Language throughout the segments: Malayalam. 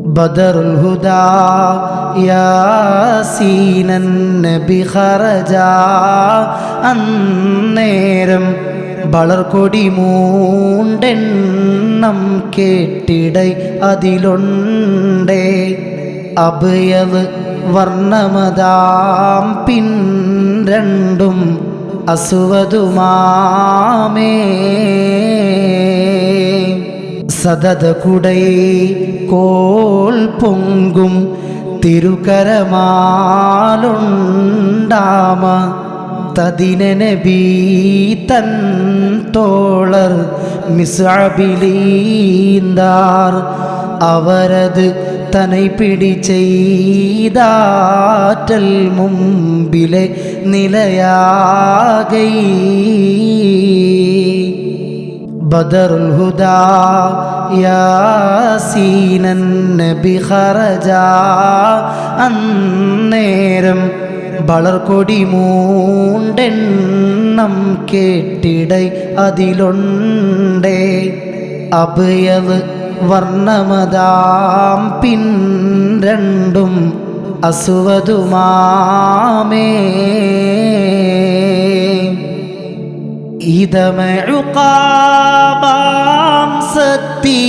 بدر الهدى ياسين النبي خرجا അന്നേരം വളർക്കൊടി മൂണ്ടെണ്ണം കേട്ടിടൈ അതിലുണ്ടേ അഭയവ് വർണ്ണമതാം പിൻ രണ്ടും അസുവതുമാമേ സതത കുടൈ കോൾ പൊങ്കും തിരുക്കരമാലുണ്ടാമ തതിനബീ തൻ തോളർ മിസാബിലീന്താർ അവരത് തനൈ പിടി ചെയ്താറ്റൽ മുമ്പിലെ നിലയാകൈ. بدر الهدى ياسين النبي خرجا അന്നേരം വളർക്കൊടി മൂണ്ടെണ്ണം കേട്ടിടൈ അതിലുണ്ടേ അഭയവ് വർണ്ണമതാം പിൻ രണ്ടും അസുവതുമാമേ ഇതമഴുകാം സത്തി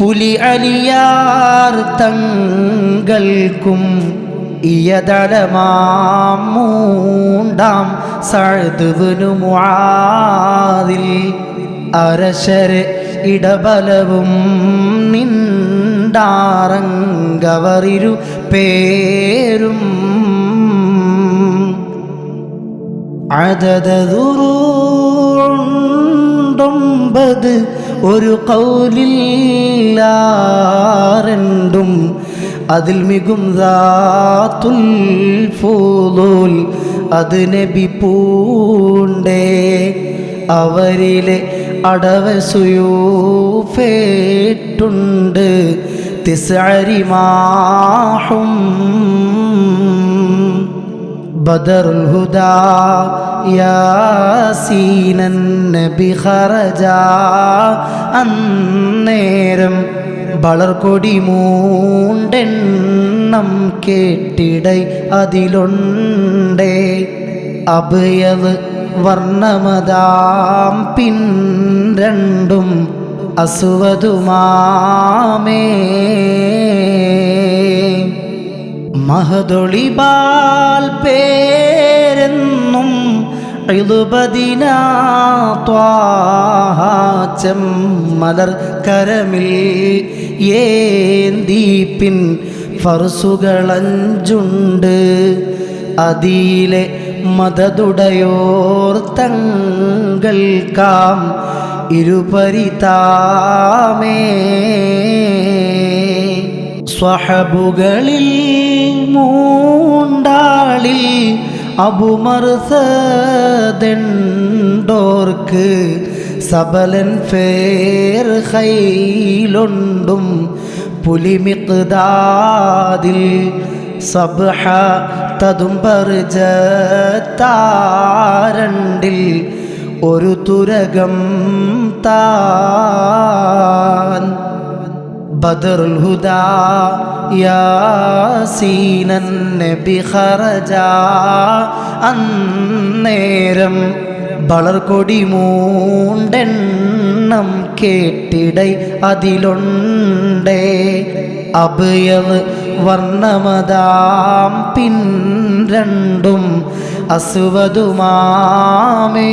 പുലി അലിയാർ തങ്ങൾക്കും ഇയതലമാം മൂണ്ടാം സഴുതുവിനു അരശര് ഇടബലവും നിണ്ടാറങ്കവറിരു പേരും കൊണ്ടൊമ്പത് ഒരു കൗലില്ലാരണ്ടും അതിൽ മികുംതാത്തുൽ ഫൂലൂൽ അത് നബി പൂണ്ടേ അവരിലെ അടവസുയൂഫേട്ടുണ്ട് തിസരിമാഹും ബദറുൽ ഹുദാ യാസീനൻ നബി ഖറജ അന്നേരം വളർകൊടി മൂണ്ടെണ്ണം കേട്ടിടൈ അതിലുണ്ടേ. അഭയവ് വർണമതാം പിൻ രണ്ടും അസുവതുമാമേ. മഹതൊളി മഹതൊളിബാൽ പേരെന്ന് എഴുപതിനാത്വാചം മലർ കരമിൽ ഏന്തീപ്പിൻ ഫർസുകളഞ്ചുണ്ട്. അതിലെ മതതുടയോർ തങ്ങൾക്കാം ഇരുപരിതാമേ. സ്വഹബുകളിൽ മൂണ്ടാളിൽ അബുമർസദോർക്ക് സബലൻ ഫേർ ഹൈലൊണ്ടും പുലിമിക്താദിൽ സബ്ഹ തതും പർജത്താരണ്ടിൽ ഒരു തുരകം താൻ بدر الهدى ياسين النبي خرجا അന്നേരം വളർക്കൊടി മൂണ്ടെണ്ണം കേട്ടിടൈ അതിലുണ്ടേ അഭയവ് വർണ്ണമതാം പിൻ രണ്ടും അസുവതുമാമേ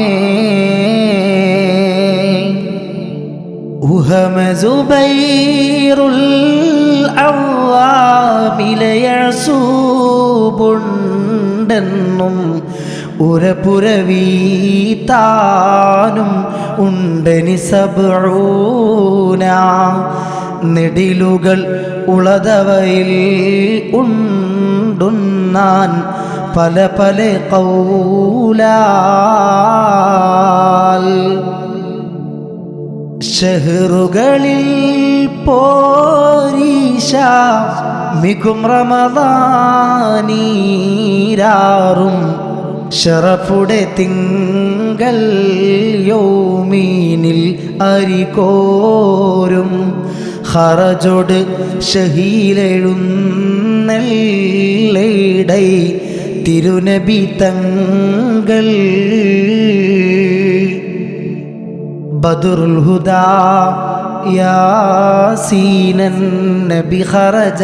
ഉഹമ സുബൈറുൽ അവ്വാമിലയസൂബുണ്ടെന്നും ഉരപുരവീതാനും ഉണ്ടനി സബൂന നെടിലുകൾ ഉളതവയിൽ ഉണ്ടുന്നാൻ പല പല കൗലാൽ. ഷഹറുകളിൽ പോരീശ മികും റമദാനീരാറും ഷറഫുടെ തിങ്കൽ യോമീനിൽ അരികോരും. ഹറജോട് ഷഹീലെഴുന്നല്ലൈടൈ തിരുനബി തങ്ങൾ ബദുറുൽ ഹുദാ യാസീനൻ നബി ഖറജ.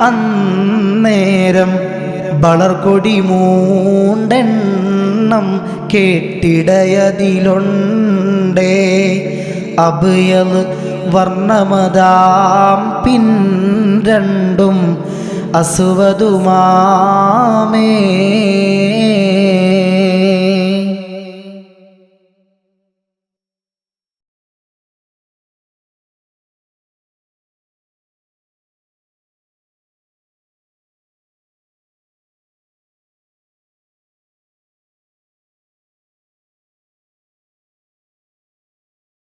അന്നേരം വളർകൊടി മൂണ്ടെണ്ണം കേട്ടിടയതിലുണ്ടേ. അഭയൽ വർണമതാം പിൻ രണ്ടും അസുവതുമാമേ.